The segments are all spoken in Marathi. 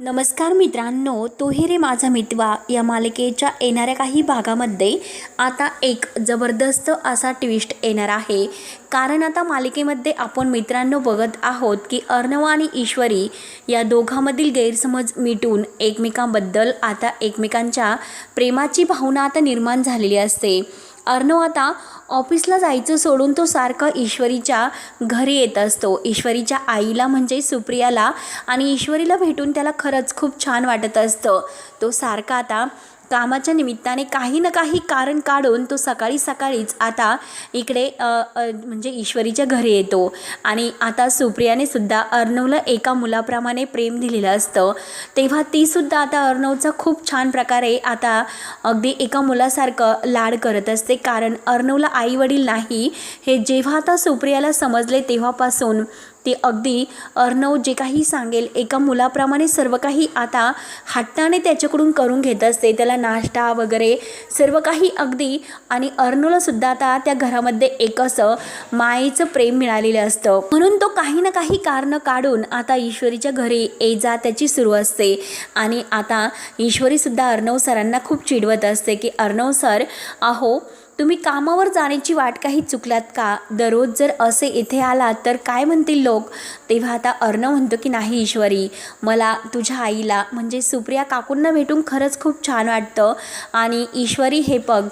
नमस्कार मित्रांनो तो रे माझा मितवा. या मालिकेच्या येणाऱ्या काही भागामध्ये आता एक जबरदस्त असा ट्विस्ट येणार आहे. कारण आता मालिकेमध्ये आपण मित्रांनो बघत आहोत की अर्णव आणि ईश्वरी या दोघांमधील गैरसमज मिटून एकमेकांबद्दल आता एकमेकांच्या प्रेमाची भावना आता निर्माण झालेली असते. अर्णव आता ऑफिसला जायचं सोडून तो सारखा ईश्वरीच्या घरी येत असतो. ईश्वरीच्या आईला म्हणजे सुप्रियाला आणि ईश्वरीला भेटून त्याला खरंच खूप छान वाटत असतं. तो सारखा आता कामाच्या निमित्ताने काही ना काही कारण काढून तो सकाळी सकाळीच आता इकडे म्हणजे ईश्वरीच्या घरी येतो. आणि आता सुप्रियाने सुद्धा अर्णवला एका मुलाप्रमाणे प्रेम दिलेलं असतं. तेव्हा तीसुद्धा आता अर्णवचा खूप छान प्रकारे आता अगदी एका मुलासारखं लाड करत असते. कारण अर्णवला आई वडील नाही. हे जेव्हा आता सुप्रियाला समजले तेव्हापासून ती अगदी अर्णव जे काही सांगेल एका मुलाप्रमाणे सर्व काही आता हट्टाने त्याच्याकडून करून घेत असते. त्याला नाश्ता वगैरे सर्व काही अगदी आणि अर्णवलासुद्धा आता त्या घरामध्ये एक असं मायेचं प्रेम मिळालेलं असतं. म्हणून तो काही ना काही कारणं काढून आता ईश्वरीच्या घरी ये जा त्याची सुरू असते. आणि आता ईश्वरीसुद्धा अर्णव सरांना खूप चिडवत असते की अर्णव सर अहो तुम्ही कामावर जाण्याची वाट काही चुकलात का? दररोज जर असे इथे आलात तर काय म्हणतील लोक? तेव्हा आता अर्णव म्हणतो की नाही ईश्वरी मला तुझ्या आईला म्हणजे सुप्रिया काकूंना भेटून खरंच खूप छान वाटतं. आणि ईश्वरी हे बघ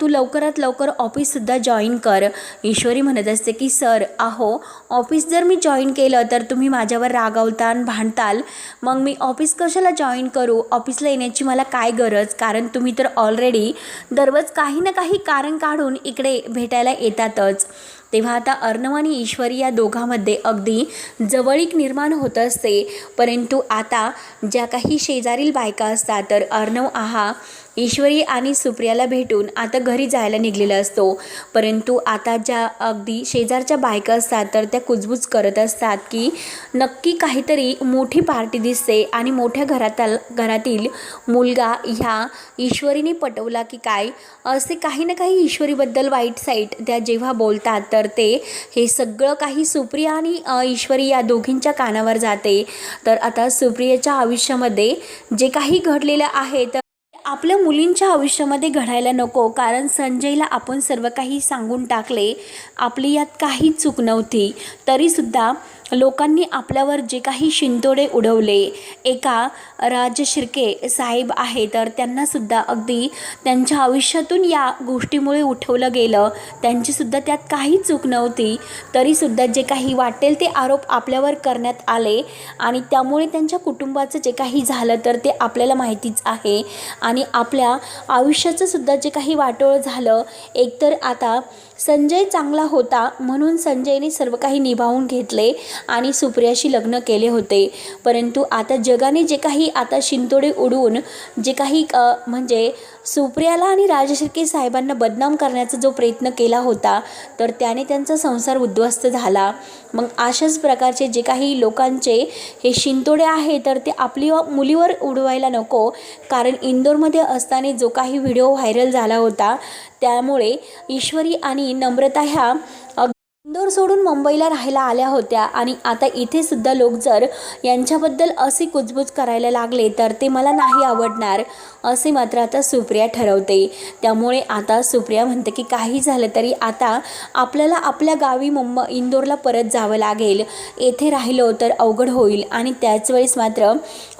तू लवकरात लवकर ऑफिससुद्धा जॉईन कर. ईश्वरी म्हणत असते की सर अहो ऑफिस जर मी जॉईन केलं तर तुम्ही माझ्यावर रागावताल भांडताल. मग मी ऑफिस कशाला जॉईन करू? ऑफिसला येण्याची मला काय गरज? कारण तुम्ही तर ऑलरेडी दररोज काही ना काही कारण काढून इकडे भेटायला येतातच. तेव्हा आता अर्णव आणि ईश्वरी या दोघांमध्ये अगदी जवळीक निर्माण होत असते. परंतु आता ज्या काही शेजारील बायका असतात तर अर्णव आहा ईश्वरी आणि सुप्रियाला भेटून आता घरी जायला निघलेला असतो. परंतु आता ज्या अगदी शेजारच्या बायका असतात तर त्या कुजबूज करत असतात की नक्की काहीतरी मोठी पार्टी दिसते आणि मोठ्या घराताल घरातील मुलगा ह्या ईश्वरीने पटवला की काय? असे काही ना काही ईश्वरीबद्दल वाईट साईट त्या जेव्हा बोलतात तर ते हे सगळं काही सुप्रिया आणि ईश्वरी या दोघींच्या कानावर जाते. तर आता सुप्रियाच्या आयुष्यामध्ये जे काही घडलेलं आहे तर आपल्या मुलींच्या आयुष्यामध्ये घडायला नको कारण संजयला आपण सर्व काही सांगून टाकले. आपली यात काही चूक नव्हती. तरीसुद्धा लोकांनी आपल्यावर जे काही शिंतोडे उडवले एका राज शिर्के साहेब आहे तर त्यांनासुद्धा अगदी त्यांच्या आयुष्यातून या गोष्टीमुळे उठवलं गेलं. त्यांचीसुद्धा त्यात काही चूक नव्हती तरीसुद्धा जे काही वाटेल ते आरोप आपल्यावर करण्यात आले आणि त्यामुळे त्यांच्या कुटुंबाचं जे काही झालं तर ते आपल्याला माहितीच आहे. आणि आपल्या आयुष्याचं सुद्धा जे काही वाटोळं झालं एकतर आता संजय चांगला होता म्हणून संजयने सर्व काही निभावून घेतले आणि सुप्रियाशी लग्न केले होते. परंतु आता जगाने जे काही आता शिंतोडे उडवून जे काही म्हणजे सुप्रियाला आणि राजशिर्के साहेबांना बदनाम करण्याचा जो प्रयत्न केला होता तर त्याने त्यांचा संसार उद्ध्वस्त झाला. मग अशाच प्रकारचे जे काही लोकांचे हे शिंतोडे आहे तर ते आपली मुलीवर उडवायला नको कारण इंदोरमध्ये असताना जो काही व्हिडिओ व्हायरल झाला होता त्यामुळे ईश्वरी आणि नम्रता ह्या सोडून मुंबईला राहायला आल्या होत्या. आणि आता इथे सुद्धा लोक जर यांच्याबद्दल असे कुजबूज करायला लागले तर ते मला नाही आवडणार असे मात्र आता सुप्रिया ठरवते. त्यामुळे आता सुप्रिया म्हणते की काही झालं तरी आता आपल्याला आपल्या गावी मुंबई इंदोरला परत जावं लागेल. येथे राहिलो तर अवघड होईल. आणि त्याच वेळेस मात्र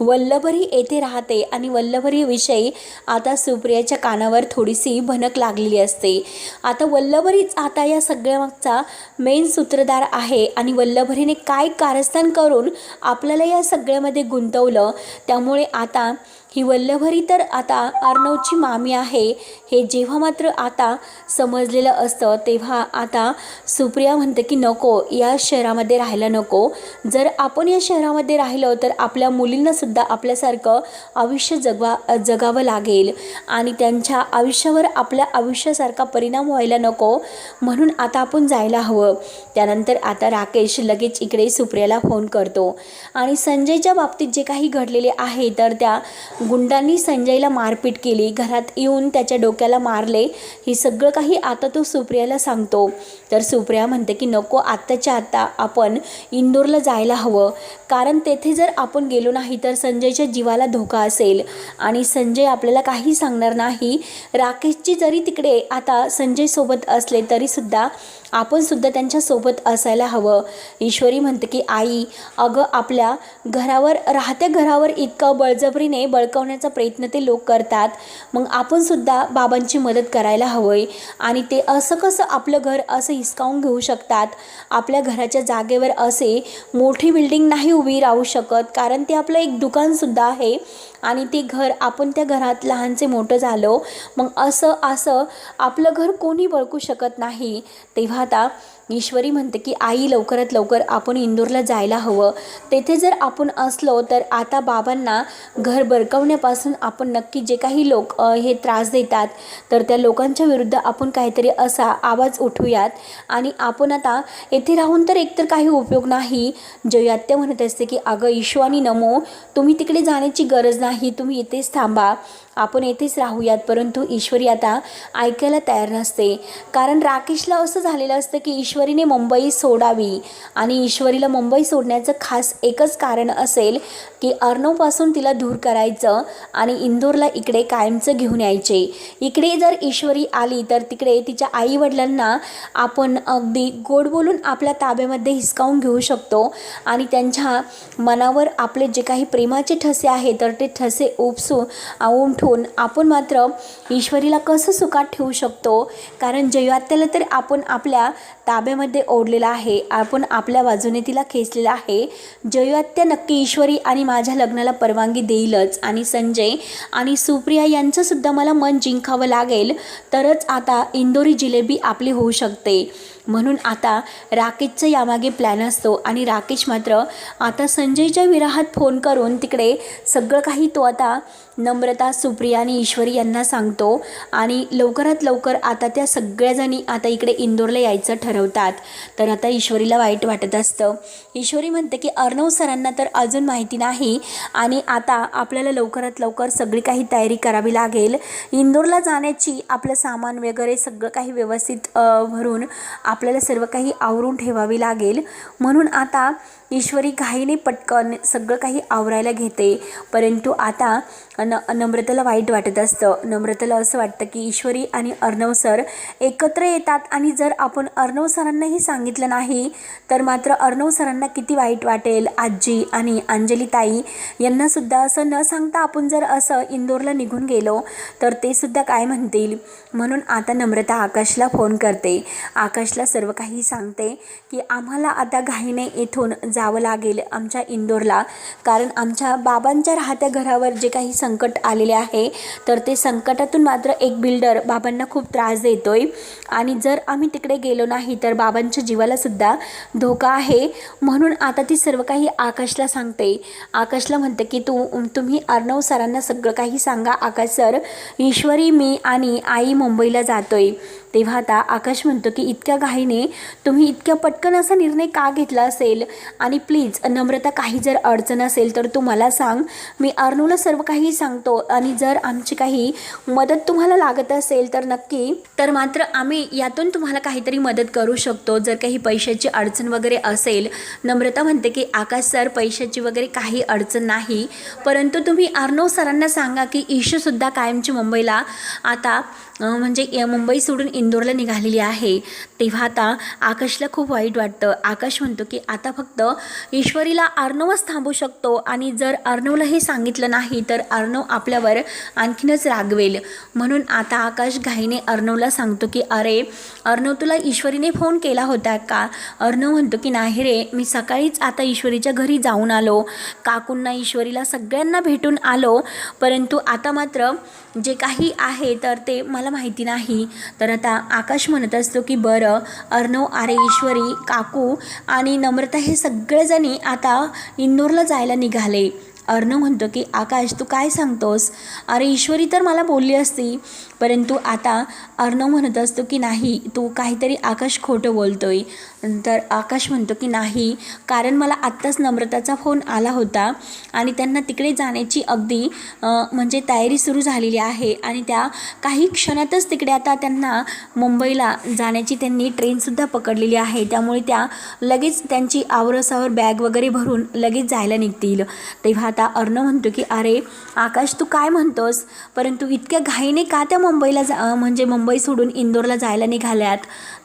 वल्लभरी येथे राहते. आणि वल्लभरीविषयी आता सुप्रियाच्या कानावर थोडीशी भनक लागलेली असते. आता वल्लभरीच आता या सगळ्यामागचा मेन सूत्रधार आहे आणि वल्लभरीने काय कारस्थान करून आपल्याला या सगळ्यामध्ये गुंतवलं त्यामुळे आता ही वल्लभरी तर आता अर्णवची मामी आहे. हे जेव्हा मात्र आता समजलेलं असतं तेव्हा आता सुप्रिया म्हणते की नको या शहरामध्ये राहायला नको. जर आपण या शहरामध्ये राहिलो तर आपल्या मुलींनासुद्धा आपल्यासारखं आयुष्य जगवा जगावं लागेल. आणि त्यांच्या आयुष्यावर आपल्या आयुष्यासारखा परिणाम व्हायला नको. म्हणून आता आपण जायला हवं हवं. त्यानंतर आता राकेश लगेच इकडे सुप्रियाला फोन करतो. आणि संजयच्या बाबतीत जे काही घडलेले आहे तर त्या गुंडांनी संजयला मारपीट केली. घरात येऊन त्याच्या डोक्याला मारले. हे सगळं काही आता तो सुप्रियाला सांगतो. तर सुप्रिया म्हणते की नको आत्ताच्या आत्ता आपण इंदोरला जायला हवं. कारण तेथे जर आपण गेलो नाही तर संजयच्या जीवाला धोका असेल. आणि संजय आपल्याला काही सांगणार नाही. राकेशची जरी तिकडे आता संजय सोबत असले तरीसुद्धा आपण सुद्धा त्यांच्यासोबत असायला हवं. ईश्वरी म्हणते की आई अगं आपल्या घरावर राहत्या घरावर इतकं बळजबरीने बळकवण्याचा प्रयत्न ते लोक करतात. मग आपण सुद्धा बाबांची मदत करायला हवं आणि ते असं कसं आपलं घर असं हिसकावून घेऊ शकतात? आपल्या घराच्या जागेवर असे मोठी बिल्डिंग नाही उभी राहू शकत कारण ते आपलं एक दुकानसुद्धा आहे. आणि ते घर आपण त्या घरात लहानचे मोठं झालो मग असं असं आपलं घर कोणी बळकू शकत नाही. तेव्हा आता ईश्वरी म्हणते की आई लवकरात लवकर आपण इंदूरला जायला हवं. तेथे जर आपण असलो तर आता बाबांना घर बरकवण्यापासून आपण नक्की जे काही लोक हे त्रास देतात तर त्या लोकांच्या विरुद्ध आपण काहीतरी असा आवाज उठवूयात. आणि आपण आता येथे राहून तर एकतर काही उपयोग नाही. जयात्या म्हणत असते की अगं ईश्वानी नमो तुम्ही तिकडे जाण्याची गरज नाही. तुम्ही इथेच थांबा. आपण येथेच राहूयात. परंतु ईश्वरी आता ऐकायला तयार नसते. कारण राकेशला असं झालेलं असतं की ईश्वरीने मुंबई सोडावी आणि ईश्वरीला मुंबई सोडण्याचं खास एकच कारण असेल की अर्णवपासून तिला दूर करायचं आणि इंदोरला इकडे कायमचं घेऊन यायचे. इकडे जर ईश्वरी आली तर तिकडे तिच्या आईवडिलांना आपण अगदी गोड बोलून आपल्या ताब्यामध्ये हिसकावून घेऊ शकतो आणि त्यांच्या मनावर आपले जे काही प्रेमाचे ठसे आहे तर ते ठसे उपसू उमठून आपण मात्र ईश्वरीला कसं सुखात ठेवू शकतो? कारण जयवात्याला तर आपण आपल्या ताब्या ताब्यामध्ये ओढलेला आहे. आपण आपल्या बाजूने तिला खेचलेला आहे. जयवात्या नक्की ईश्वरी आणि माझ्या लग्नाला परवानगी देईलच. आणि संजय आणि सुप्रिया यांचंसुद्धा मला मन जिंकावं लागेल. तरच आता इंदोरी जिलेबी आपली होऊ शकते. म्हणून आता राकेशचं यामागे प्लॅन असतो. आणि राकेश मात्र आता संजयच्या विराहात फोन करून तिकडे सगळं काही तो आता नम्रता सुप्रिया आणि ईश्वरी यांना सांगतो. आणि लवकरात लवकर आता त्या सगळ्याजणी आता इकडे इंदोरला यायचं ठरवतात. तर आता ईश्वरीला वाईट वाटत असतं. ईश्वरी म्हणते की अर्णव सरांना तर अजून माहिती नाही. आणि आता आपल्याला लवकरात लवकर सगळी काही तयारी करावी लागेल. इंदोरला जाण्याची आपलं सामान वगैरे सगळं काही व्यवस्थित भरून आपल्याला सर्व काही आवरून ठेवावी लागेल. म्हणून आता ईश्वरी घाईने पटकन सगळं काही आवरायला घेते. परंतु आता न नम्रतेला वाईट वाटत असतं. नम्रतेला असं वाटतं की ईश्वरी आणि अर्णव सर एकत्र येतात आणि जर आपण अर्णव सरांनाही सांगितलं नाही तर मात्र अर्णव सरांना किती वाईट वाटेल. आजी आणि अंजली ताई यांनासुद्धा असं न सांगता आपण जर असं इंदोरला निघून गेलो तर ते सुद्धा काय म्हणतील? म्हणून आता नम्रता आकाशला फोन करते. आकाशला सर्व काही सांगते की आम्हाला आता घाईने येथून जावं लागेल आमच्या इंदोरला. कारण आमच्या बाबांच्या राहत्या घरावर जे काही संकट आलेले आहे तर ते संकटातून मात्र एक बिल्डर बाबांना खूप त्रास देतोय. आणि जर आम्ही तिकडे गेलो नाही तर बाबांच्या जीवालासुद्धा धोका आहे. म्हणून आता ती सर्व काही आकाशला सांगते. आकाशला म्हणते की तू तुम्ही अर्णव सरांना सगळं काही सांगा. आकाश सर ईश्वरी मी आणि आई मुंबईला जातोय. तेव्हा आता आकाश म्हणतो की इतक्या घाईने तुम्ही इतक्या पटकन असा निर्णय का घेतला असेल? आणि प्लीज नम्रता काही जर अडचण असेल तर तू मला सांग. मी अर्णवला सर्व काही सांगतो आणि जर आमची काही मदत तुम्हाला लागत असेल तर नक्की. तर मात्र आम्ही यातून तुम्हाला काहीतरी मदत करू शकतो. जर काही पैशाची अडचण वगैरे असेल नम्रता म्हणते की आकाश सर पैशाची वगैरे काही अडचण नाही. परंतु तुम्ही अर्णव सरांना सांगा की ईशूसुद्धा कायमची मुंबईला. आता म्हणजे मुंबई सोडून इंदोरला निघालेली आहे तेव्हा आता आकाशला खूप वाईट वाटतं. आकाश म्हणतो की आता फक्त ईश्वरीला अर्णवच थांबू शकतो आणि जर अर्णवला हे सांगितलं नाही तर अर्णव आपल्यावर आणखीनच रागवेल. म्हणून आता आकाश घाईने अर्णवला सांगतो की अरे अर्णव तुला ईश्वरीने फोन केला होता का? अर्णव म्हणतो की नाही रे मी सकाळीच आता ईश्वरीच्या घरी जाऊन आलो. काकूंना ईश्वरीला सगळ्यांना भेटून आलो. परंतु आता मात्र जे काही आहे तर ते मला माहिती नाही तर आता आकाश म्हणत असतो की बरं अर्णव आरे ईश्वरी काकू आणि नम्रता हे सगळेजणी आता इंदोरला जायला निघाले. अर्णव म्हणतो की आकाश तू काय सांगतोस? अरे ईश्वरी तर मला बोलली असती परंतु आता अर्णव म्हणत असतो की नाही तू काहीतरी आकाश खोटं बोलतोय. तर आकाश म्हणतो की नाही कारण मला आत्ताच नम्रताचा फोन आला होता आणि त्यांना तिकडे जाण्याची अगदी म्हणजे तयारी सुरू झालेली आहे आणि त्या काही क्षणातच तिकडे आता त्यांना मुंबईला जाण्याची त्यांनी ट्रेनसुद्धा पकडलेली आहे. त्यामुळे त्या लगेच त्यांची आवरसावर बॅग वगैरे भरून लगेच जायला निघतील. तेव्हा आता अर्णव म्हणतो की अरे आकाश तू काय म्हणतोस? परंतु इतक्या घाईने का त्या मुंबईला जा म्हणजे मुंबई सोडून इंदोरला जायला निघाल्यात?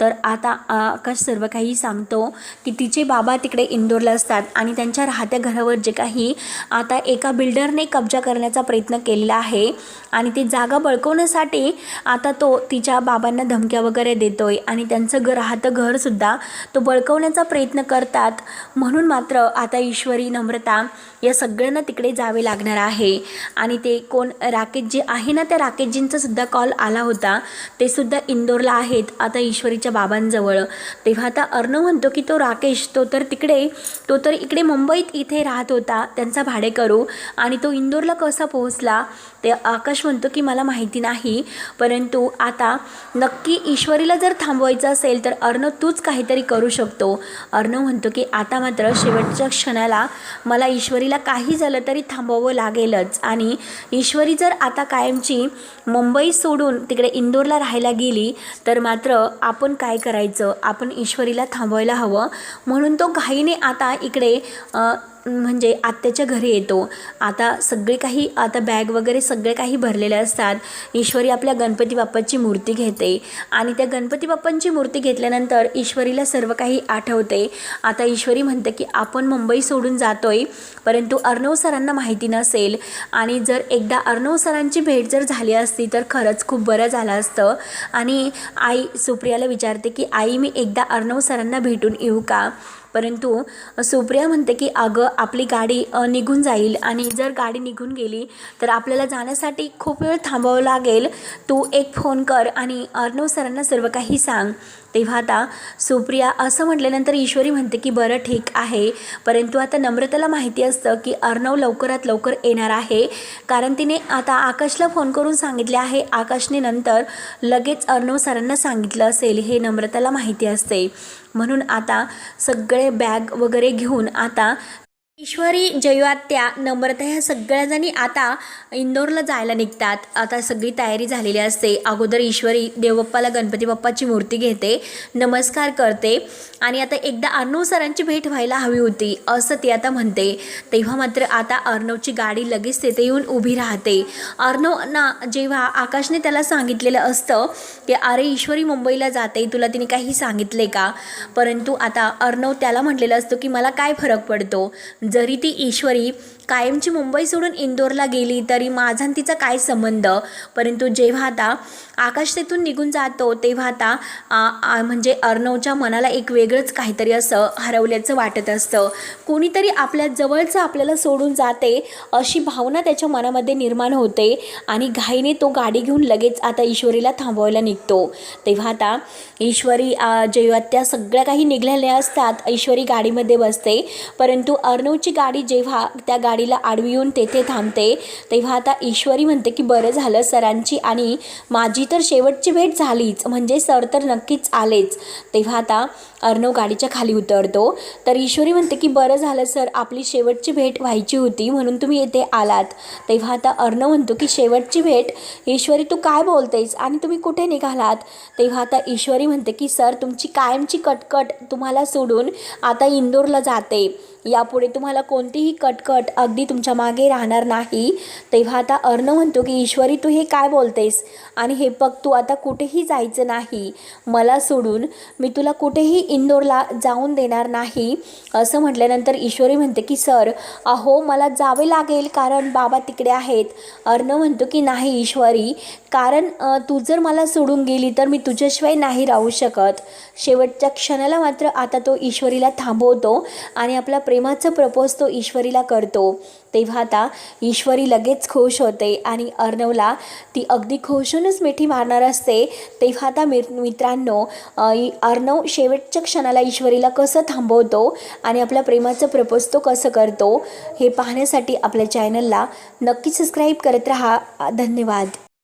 तर आता आकाश सर्व काही सांगतो की तिचे बाबा तिकडे इंदोरला असतात आणि त्यांच्या राहत्या घरावर जे काही आता एका बिल्डरने कब्जा करण्याचा प्रयत्न केलेला आहे आणि ती जागा बळकवण्यासाठी आता तो तिच्या बाबांना धमक्या वगैरे देतोय आणि त्यांचं घर राहतं घरसुद्धा तो बळकवण्याचा प्रयत्न करतात. म्हणून मात्र आता ईश्वरी नम्रता या सगळ्यांना तिकडे जावे लागणार आहे. आणि ते कोण? राकेश जे आहे ना? त्या राकेशजींचासुद्धा कॉल आला होता. ते सुद्धा इंदोरला आहेत आता ईश्वरीच्या बाबांजवळ. तेव्हा आता अर्णव म्हणतो की तो राकेश तो तर तिकडे तो तर इकडे मुंबईत इथे राहत होता. त्यांचा भाडेकरू. आणि तो इंदोरला कसा पोहोचला? ते आकाश म्हणतो की मला माहिती नाही परंतु आता नक्की ईश्वरीला जर थांबवायचं असेल तर अर्णव तूच काहीतरी करू शकतो. अर्णव म्हणतो की आता मात्र शेवटच्या क्षणाला मला ईश्वरीला काही झालं तरी थांबवावं लागेलच. आणि ईश्वरी जर आता कायमची मुंबई सोडून तिकडे इंदोरला राहायला गेली तर मात्र आपण काय करायचं? आपण ईश्वरीला थांबवायला हवं. म्हणून तो घाईने आता इकडे म्हणजे आत्याच्या घरी येतो. आता सगळे काही आता बॅग वगैरे सगळे काही भरलेले असतात. ईश्वरी आपल्या गणपती बाप्पाची मूर्ती घेते. आणि त्या गणपती बाप्पांची मूर्ती घेतल्यानंतर ईश्वरीला सर्व काही आठवते. आता ईश्वरी म्हणते की आपण मुंबई सोडून जातोय परंतु अर्णव सरांना माहिती नसेल. आणि जर एकदा अर्णव सरांची भेट जर झाली असती तर खरंच खूप बरं झालं असतं. आणि आई सुप्रियाला विचारते की आई मी एकदा अर्णव सरांना भेटून येऊ का? परंतु सुप्रिया म्हणते की अगं आपली गाडी निघून जाईल आणि जर गाडी निघून गेली तर आपल्याला जाण्यासाठी खूप वेळ थांबावं लागेल. तू एक फोन कर आणि अर्णव सरांना सर्व काही सांग. तेव्हा आता सुप्रिया असं म्हटल्यानंतर ईश्वरी म्हणते की बरं ठीक आहे. परंतु आता नम्रताला माहिती असतं की अर्णव लवकरात लवकर येणार आहे. कारण तिने आता आकाशला फोन करून सांगितले आहे. आकाशने नंतर लगेच अर्णव सरांना सांगितलं असेल हे नम्रताला माहिती असते. म्हणून आता सगळे बॅग वगैरे घेऊन आता ईश्वरी जयवात्या नम्रता ह्या सगळ्याजणी आता इंदोरला जायला निघतात. आता सगळी तयारी झालेली असते. अगोदर ईश्वरी देवबाप्पाला गणपती बाप्पाची मूर्ती घेते नमस्कार करते आणि आता एकदा अर्णव सरांची भेट व्हायला हवी होती असं ती आता म्हणते. तेव्हा मात्र आता अर्णवची गाडी लगेच तेथे येऊन उभी राहते. अर्णवना जेव्हा आकाशने त्याला सांगितलेलं असतं की अरे ईश्वरी मुंबईला जाते तुला तिने काही सांगितले का? परंतु आता अर्णव त्याला म्हटलेलं असतं की मला काय फरक पडतो? जरी ती ईश्वरी कायमची मुंबई सोडून इंदोरला गेली तरी माझा आणि तिचा काय संबंध? परंतु जेव्हा आता आकाश तेथून निघून जातो तेव्हा आता म्हणजे अर्णवच्या मनाला एक वेगळंच काहीतरी असं हरवल्याचं वाटत असतं. कोणीतरी आपल्या जवळचं आपल्याला सोडून जाते अशी भावना त्याच्या मनामध्ये निर्माण होते आणि घाईने तो गाडी घेऊन लगेच आता ईश्वरीला थांबवायला निघतो. तेव्हा आता ईश्वरी जेव्हा त्या सगळ्या काही निघालेल्या असतात ईश्वरी गाडीमध्ये बसते. परंतु अर्णवची गाडी जेव्हा त्या गाडीला आडवी येऊन तेथे थांबते. तेव्हा आता ईश्वरी म्हणते की बरं झालं सरांची आणि माझी तर शेवटची भेट झालीच. म्हणजे सर तर नक्कीच आलेच. तेव्हा आता अर्णव गाडीच्या खाली उतरतो. तर ईश्वरी म्हणते की बरं झालं सर आपली शेवटची भेट व्हायची होती म्हणून तुम्ही येथे आलात. तेव्हा आता अर्णव म्हणतो की शेवटची भेट? ईश्वरी तू काय बोलतेस? आणि तुम्ही कुठे निघालात? तेव्हा आता ईश्वरी म्हणते की सर तुमची कायमची कटकट तुम्हाला सोडून आता इंदोरला जाते. यापुढे तुम्हाला कोणतीही कटकट अगदी तुमच्या मागे राहणार नाही. तेव्हा आता अर्णव म्हणतो की ईश्वरी तू हे काय बोलतेस? आणि हे बघ तू आता कुठेही जायचं नाही. मला सोडून मी तुला कुठेही इंदोरला जाऊन देणार नाही. असं म्हटल्यानंतर ईश्वरी म्हणते की सर अहो मला जावे लागेल कारण बाबा तिकडे आहेत. अर्णव म्हणतो की नाही ईश्वरी कारण तू जर मला सोडून गेली तर मी तुझ्याशिवाय नाही राहू शकत. शेवटच्या क्षणाला मात्र आता तो ईश्वरीला थांबवतो आणि आपला प्रेमाचं प्रपोज तो ईश्वरीला करतो. तेव्हा आता ईश्वरी लगेच खुश होते आणि अर्णवला ती अगदी खुशूनच मिठी मारणार असते. तेव्हा आता मि मित्रांनो अर्णव शेवटच्या क्षणाला ईश्वरीला कसं थांबवतो आणि आपल्या प्रेमाचं प्रपोज तो कसं करतो हे पाहण्यासाठी आपल्या चॅनलला नक्की सबस्क्राईब करत राहा. धन्यवाद.